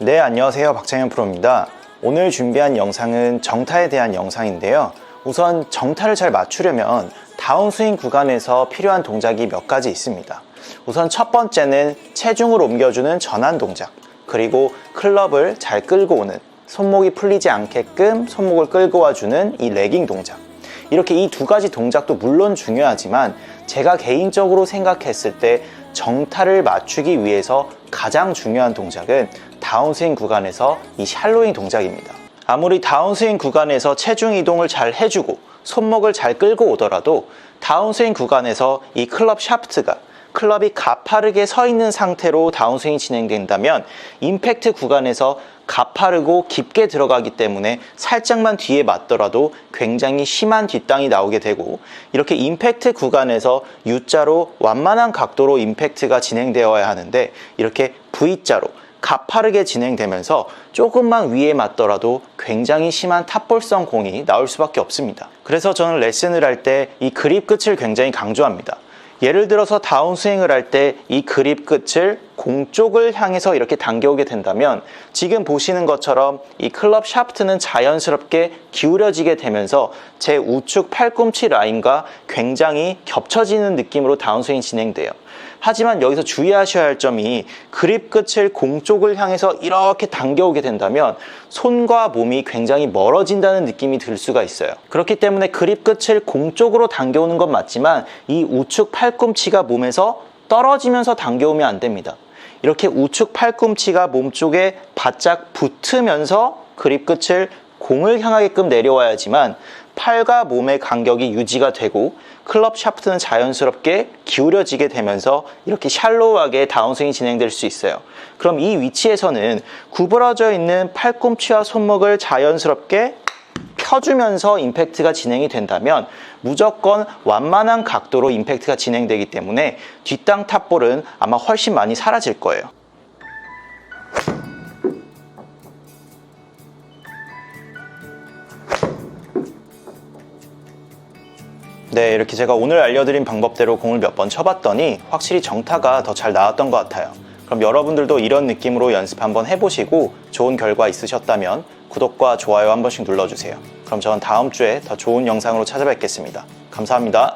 네, 안녕하세요. 박창현 프로입니다. 오늘 준비한 영상은 정타에 대한 영상인데요. 우선 정타를 잘 맞추려면 다운스윙 구간에서 필요한 동작이 몇 가지 있습니다. 우선 첫 번째는 체중을 옮겨주는 전환 동작, 그리고 클럽을 잘 끌고 오는 손목이 풀리지 않게끔 손목을 끌고 와주는 이 레깅 동작. 이렇게 이 두 가지 동작도 물론 중요하지만 제가 개인적으로 생각했을 때 정타를 맞추기 위해서 가장 중요한 동작은 다운스윙 구간에서 이 샬로잉 동작입니다. 아무리 다운스윙 구간에서 체중 이동을 잘 해주고 손목을 잘 끌고 오더라도 다운스윙 구간에서 이 클럽 샤프트가 클럽이 가파르게 서 있는 상태로 다운스윙이 진행된다면 임팩트 구간에서 가파르고 깊게 들어가기 때문에 살짝만 뒤에 맞더라도 굉장히 심한 뒷땅이 나오게 되고 이렇게 임팩트 구간에서 U자로 완만한 각도로 임팩트가 진행되어야 하는데 이렇게 V자로 가파르게 진행되면서 조금만 위에 맞더라도 굉장히 심한 탑볼성 공이 나올 수밖에 없습니다. 그래서 저는 레슨을 할 때 이 그립 끝을 굉장히 강조합니다. 예를 들어서 다운스윙을 할 때 이 그립 끝을 공 쪽을 향해서 이렇게 당겨오게 된다면 지금 보시는 것처럼 이 클럽 샤프트는 자연스럽게 기울여지게 되면서 제 우측 팔꿈치 라인과 굉장히 겹쳐지는 느낌으로 다운스윙이 진행돼요. 하지만 여기서 주의하셔야 할 점이 그립 끝을 공 쪽을 향해서 이렇게 당겨오게 된다면 손과 몸이 굉장히 멀어진다는 느낌이 들 수가 있어요. 그렇기 때문에 그립 끝을 공 쪽으로 당겨오는 건 맞지만 이 우측 팔꿈치가 몸에서 떨어지면서 당겨오면 안 됩니다. 이렇게 우측 팔꿈치가 몸 쪽에 바짝 붙으면서 그립 끝을 공을 향하게끔 내려와야지만 팔과 몸의 간격이 유지가 되고 클럽 샤프트는 자연스럽게 기울여지게 되면서 이렇게 샬로우하게 다운스윙이 진행될 수 있어요. 그럼 이 위치에서는 구부러져 있는 팔꿈치와 손목을 자연스럽게 펴주면서 임팩트가 진행이 된다면 무조건 완만한 각도로 임팩트가 진행되기 때문에 뒷땅 탑볼은 아마 훨씬 많이 사라질 거예요. 네, 이렇게 제가 오늘 알려드린 방법대로 공을 몇 번 쳐봤더니 확실히 정타가 더 잘 나왔던 것 같아요. 그럼 여러분들도 이런 느낌으로 연습 한번 해보시고 좋은 결과 있으셨다면 구독과 좋아요 한 번씩 눌러주세요. 그럼 저는 다음 주에 더 좋은 영상으로 찾아뵙겠습니다. 감사합니다.